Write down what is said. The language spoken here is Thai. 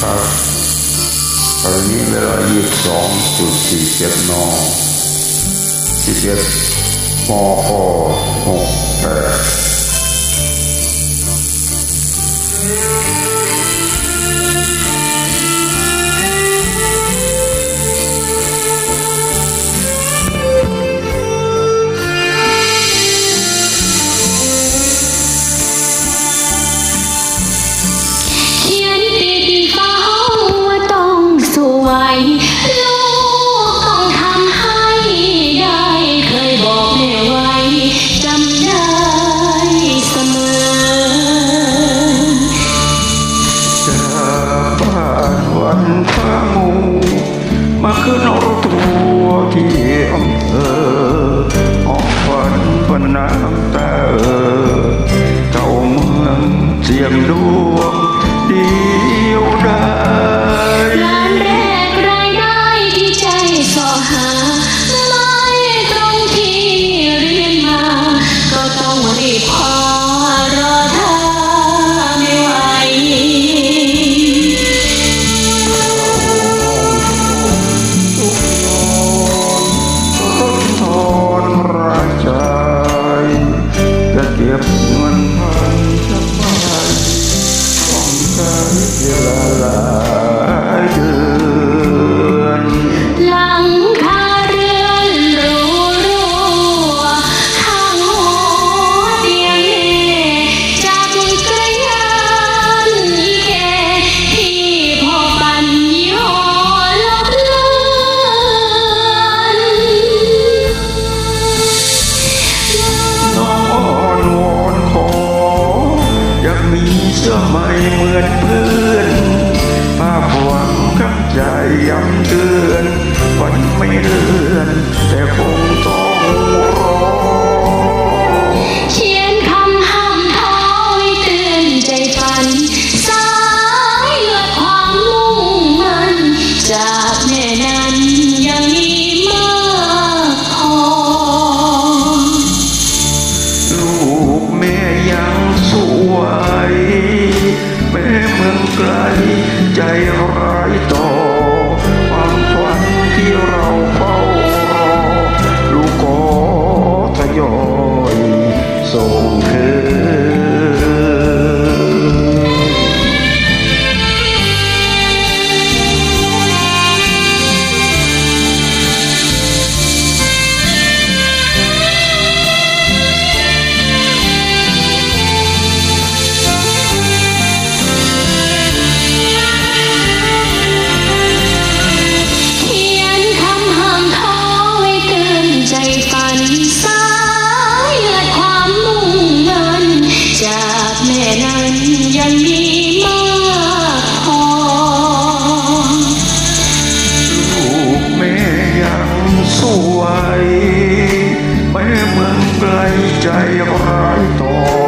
her. I remember I used songs to she get no, she get more or. หมูมาขึ้นรถทัวร์ที่อำเภอออกฝันปนน้ำตาเจ้าเมืองเสียงดวงเดียวด้ ยเหมือนเพื่อนภาพหวังข้าใจย้ำเตือนวันไม่เลื่อนแต่คง ลใจร้ายต่อ ความฝันที่เราเฝ้ารอ ลูกขอทยอยส่ง สู้ไแม้เมืองไกลใจร้ายต่อ